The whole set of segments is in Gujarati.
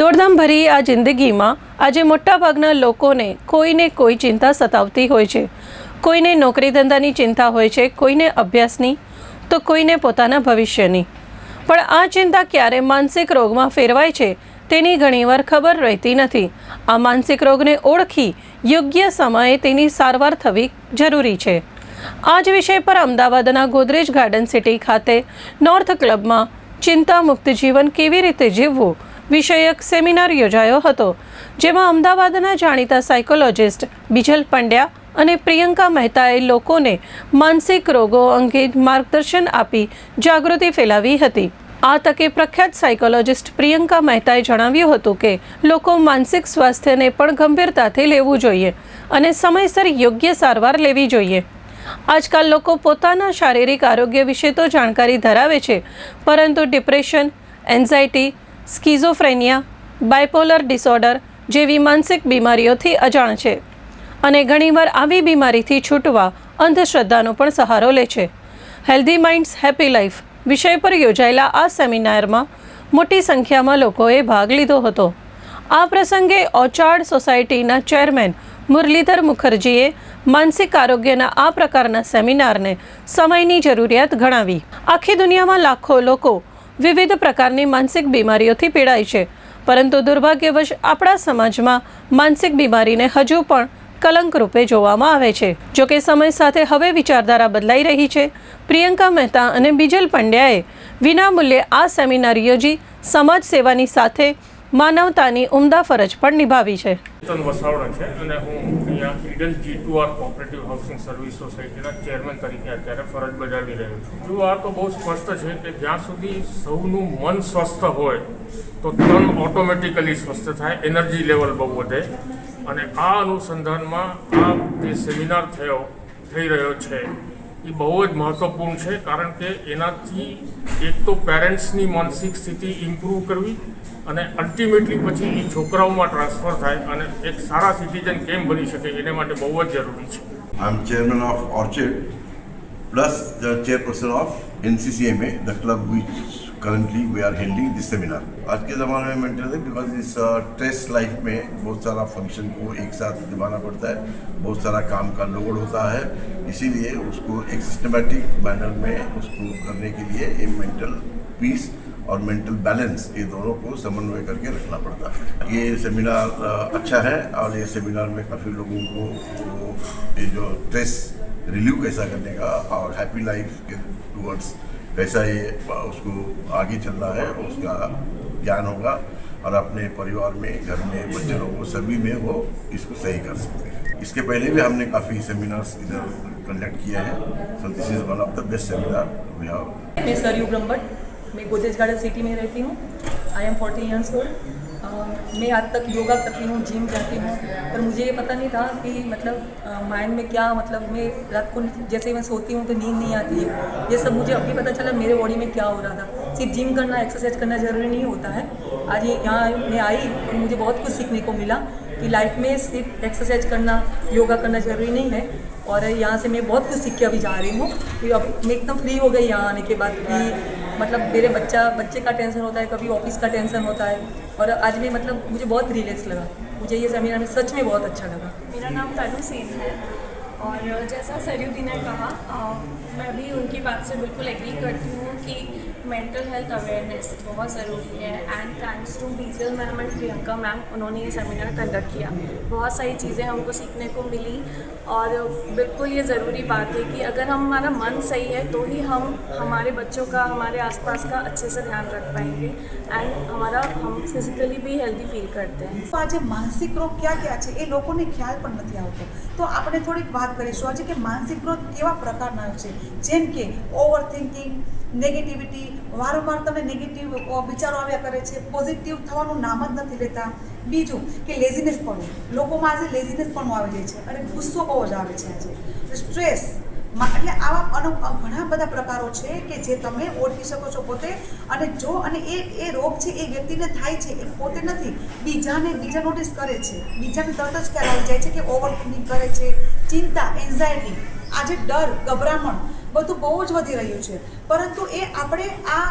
દોડધામભરી આ જિંદગીમાં આજે મોટાભાગના લોકોને કોઈને કોઈ ચિંતા સતાવતી હોય છે. કોઈને નોકરી ધંધાની ચિંતા હોય છે, કોઈને અભ્યાસની, તો કોઈને પોતાના ભવિષ્યની. પણ આ ચિંતા ક્યારે માનસિક રોગમાં ફેરવાય છે તેની ઘણીવાર ખબર રહેતી નથી. આ માનસિક રોગને ઓળખી યોગ્ય સમયે તેની સારવાર થવી જરૂરી છે. આ જ વિષય પર અમદાવાદના ગોદરેજ ગાર્ડન સિટી ખાતે નોર્થ ક્લબમાં ચિંતા મુક્ત જીવન કેવી રીતે જીવવું વિષયક સેમિનાર યોજાયો હતો, જેમાં અમદાવાદના જાણીતા સાયકોલોજિસ્ટ બિજલ પંડ્યા અને પ્રિયંકા મહેતાએ લોકોને માનસિક રોગો અંગે માર્ગદર્શન આપી જાગૃતિ ફેલાવી હતી. આ તકે પ્રખ્યાત સાયકોલોજિસ્ટ પ્રિયંકા મહેતાએ જણાવ્યું હતું કે, લોકો માનસિક સ્વાસ્થ્યને પણ ગંભીરતાથી લેવું જોઈએ અને સમયસર યોગ્ય સારવાર લેવી જોઈએ. આજકાલ લોકો પોતાના શારીરિક આરોગ્ય વિશે તો જાણકારી ધરાવે છે, પરંતુ depression, anxiety schizophrenia, bipolar disorder જેવી માનસિક બીમારીઓથી અજાણ છે અને ઘણીવાર આવી બીમારીથી છૂટવા અંધશ્રદ્ધાનો પણ સહારો લે છે. હેલ્ધી માઇન્ડ્સ હેપી લાઈફ વિષય પર યોજાયેલા આ સેમિનારમાં મોટી સંખ્યામાં લોકોએ ભાગ લીધો હતો. આ પ્રસંગે ઓચાર્ડ સોસાયટીના ચેરમેન મુરલીધર મુખર્જીએ માનસિક આરોગ્યના આ પ્રકારના સેમિનારને સમયની જરૂરિયાત ગણાવી. આખી દુનિયામાં લાખો લોકો વિવિધ પ્રકારની માનસિક બીમારીઓથી પીડાય છે. પરંતુ દુર્ભાગ્યવશ આપણા સમાજમાં માનસિક બીમારીને હજુ પણ કલંક રૂપે જોવામાં આવે છે. જોકે સમય સાથે હવે વિચારધારા બદલાઈ રહી છે. પ્રિયંકા મહેતા અને બીજલ પંડ્યાએ વિનામૂલ્યે આ સેમિનાર યોજી સમાજ સેવાની સાથે માનવતાની ઉમદા ફરજ પણ નિભાવી છે. ચેતન વસાવડા છે અને હું અહીંયા Eden G two R cooperative housing service સોસાયટીના ચેરમેન તરીકે અત્યારે ફરજ બજાવી રહ્યો છું. જો આ તો બહુ સ્પષ્ટ છે કે જ્યાં સુધી સૌનું મન સ્વસ્થ હોય, તો તન ઓટોમેટિકલી સ્વસ્થ થાય એનર્જી લેવલ બહુ વધે. અને આ અનુસંધાનમાં આ જે સેમિનાર થયો, થઈ રહ્યો છે એ બહુ જ મહત્ત્વપૂર્ણ છે, કારણ કે એનાથી એક તો પેરેન્ટ્સની માનસિક સ્થિતિ ઇમ્પ્રૂવ કરવી અને અલ્ટિમેટલી પછી એ છોકરાઓમાં ટ્રાન્સફર થાય અને એક સારા સિટીઝન કેમ બની શકે એને માટે બહુ જ જરૂરી છે. I am chairman of orchid plus the chairperson of NCCMA the club which currently we are holding this seminar. आज के ज़माने में मेंटल है बिकॉज़ इस स्ट्रेस लाइफ में बहुत सारा फ़ंक्शन को एक साथ निभाना पड़ता है। बहुत सारा काम का लोड होता है। इसीलिए उसको एक सिस्टमेटिक मैनर में उसको करने के लिए ये मेंटल पीस और मेंटल बैलेंस ये दोनों को समन्वय करके रखना पड़ता है। ये सेमिनार अच्छा है और ये सेमिनार में काफ़ी लोगों को वो ये जो स्ट्रेस रिलीव कैसा करने का और हैप्पी लाइफ के टूवर्ड्स कैसा ये उसको आगे चलना है, उसका ज्ञान होगा और अपने परिवार में, घर में, बच्चे लोगों सभी में वो इसको सही कर सकते हैं। इसके पहले भी हमने काफ़ी सेमिनार्स इधर कंडक्ट किया है। So this is one of the best seminar we have मैं सरयू ब्रम्बट मैं गोदेज गार्डन सिटी में रहती हूँ। I am forty years old मैं आज तक योगा करती हूँ जिम जाती हूँ, पर मुझे ये पता नहीं था कि मतलब माइंड में क्या मतलब मैं रात को जैसे मैं सोती हूँ तो नींद नहीं आती है। ये सब मुझे अभी पता चला मेरे बॉडी में क्या हो रहा था। सिर्फ़ जिम करना एक्सरसाइज करना ज़रूरी नहीं होता है। आज यहाँ मैं आई और मुझे बहुत कुछ सीखने को मिला कि लाइफ में सिर्फ़ एक्सरसाइज करना योगा करना ज़रूरी नहीं है। और यहाँ से मैं बहुत कुछ सीख के अभी जा रही हूँ कि अब मैं एकदम फ्री हो गई यहाँ आने के बाद कि मतलब मेरे बच्चा, बच्चे का टेंशन होता है, कभी ऑफ़िस का टेंशन होता है। और आज मैं मतलब मुझे बहुत रिलैक्स लगा। मुझे ये सेमिनार में सच में बहुत अच्छा लगा। मेरा नाम तनु सेन है और जैसा सरयुदी ने कहा आ, मैं भी उनकी बात से बिल्कुल एग्री करती हूँ कि मेंटल हेल्थ अवेयरनेस बहुत ज़रूरी है and thanks to Bijal ma'am and Priyanka ma'am उन्होंने ये सेमिनार कंडक्ट किया बहुत सारी चीज़ें हमको सीखने को मिली और बिल्कुल ये ज़रूरी बात है कि अगर हम हमारा मन सही है तो ही हम हमारे बच्चों का हमारे आसपास का अच्छे से ध्यान रख पाएंगे एंड हमारा हम फिजिकली भी हेल्दी फील करते हैं તો આજે માનસિક રોગ ક્યાં ક્યાં છે એ લોકોને ખ્યાલ પણ નથી આવતો તો આપણે થોડીક વાત કરીશું આજે કે માનસિક રોગ કેવા પ્રકારના છે જેમ કે ઓવર થિંકિંગ નેગેટિવિટી વારંવાર તમને નેગેટિવ વિચારો આવ્યા કરે છે પોઝિટિવ થવાનું નામ જ નથી લેતા. બીજું કે લેઝીનેસ પણ, લોકોમાં આજે લેઝીનેસ પણ આવી જાય છે અને ગુસ્સો બહુ જ આવે છે આજે. સ્ટ્રેસ એટલે આવા ઘણા બધા પ્રકારો છે કે જે તમે ઓળખી શકો છો પોતે અને જો અને એ એ રોગ છે એ વ્યક્તિને થાય છે એ પોતે નથી, બીજાને, બીજા નોટિસ કરે છે. બીજાને તરત જ ખ્યાલ આવી જાય છે કે ઓવર કરે છે, ચિંતા એન્ઝાયટી આજે ડર, ગભરામણ બધું બહુ જ વધી રહ્યું છે. પરંતુ એ આપણે આ,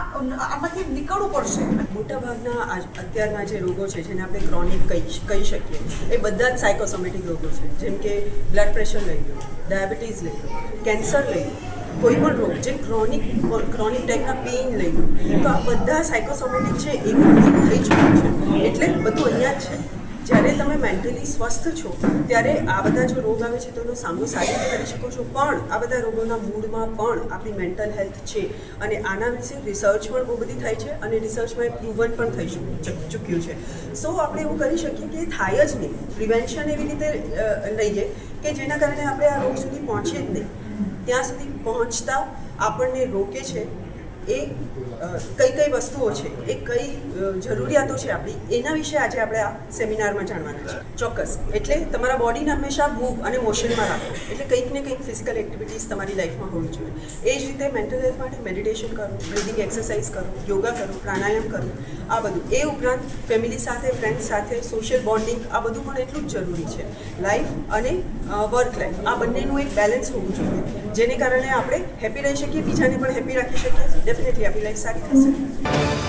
આમાંથી નીકળવું પડશે. મોટાભાગના અત્યારના જે રોગો છે, જેને આપણે ક્રોનિક કહી કહી શકીએ, એ બધા જ સાયકોસોમેટિક રોગો છે. જેમ કે બ્લડ પ્રેશર લઈ લો ડાયાબિટીસ લઈ લો કેન્સર લઈ લો, કોઈ પણ રોગ, જે ક્રોનિક ક્રોનિક ટાઈપના પેઇન લઈ લો, તો આ બધા સાયકોસોમેટિક છે, એ થઈ ચૂક્યું છે. એટલે બધું અહીંયા જ છે. જ્યારે તમે મેન્ટલી સ્વસ્થ છો, ત્યારે આ બધા જો રોગ આવે છે, તો એનો સામનો સારી રીતે કરી શકો છો. પણ આ બધા રોગોના મૂળમાં પણ આપણી મેન્ટલ હેલ્થ છે અને આના વિશે રિસર્ચ પણ બહુ બધી થઈ છે અને રિસર્ચમાં પ્રૂવન પણ થઈ ચૂક- ચૂક- ચૂક્યું છે. સો આપણે એવું કરી શકીએ કે થાય જ નહીં. પ્રિવેન્શન એવી રીતે લઈએ કે જેના કારણે આપણે આ રોગ સુધી પહોંચીએ જ નહીં. ત્યાં સુધી પહોંચતા આપણને રોકે છે એ કઈ કઈ વસ્તુઓ છે, એ કઈ જરૂરિયાતો છે આપણી, એના વિશે આજે આપણે આ સેમિનારમાં જાણવાના છે. ચોક્કસ. એટલે તમારા બોડીને હંમેશા મૂવ અને મોશનમાં રાખો. એટલે કંઈક ને કંઈક ફિઝિકલ એક્ટિવિટીઝ તમારી લાઈફમાં હોવી જોઈએ. એ જ રીતે મેન્ટલ હેલ્થ માટે મેડિટેશન કરો બ્રિધિંગ એક્સરસાઇઝ કરો યોગા કરો, પ્રાણાયામ કરો, આ બધું. એ ઉપરાંત ફેમિલી સાથે ફ્રેન્ડ્સ સાથે સોશિયલ બોન્ડિંગ આ બધું પણ એટલું જ જરૂરી છે. લાઈફ અને વર્ક લાઈફ આ બંનેનું એક બેલેન્સ હોવું જોઈએ. જેને કારણે આપણે હેપી રહી શકીએ, બીજાને પણ હેપી રાખી શકીએ. ડેફિનેટલી આપણી લાઈફ સારી થશે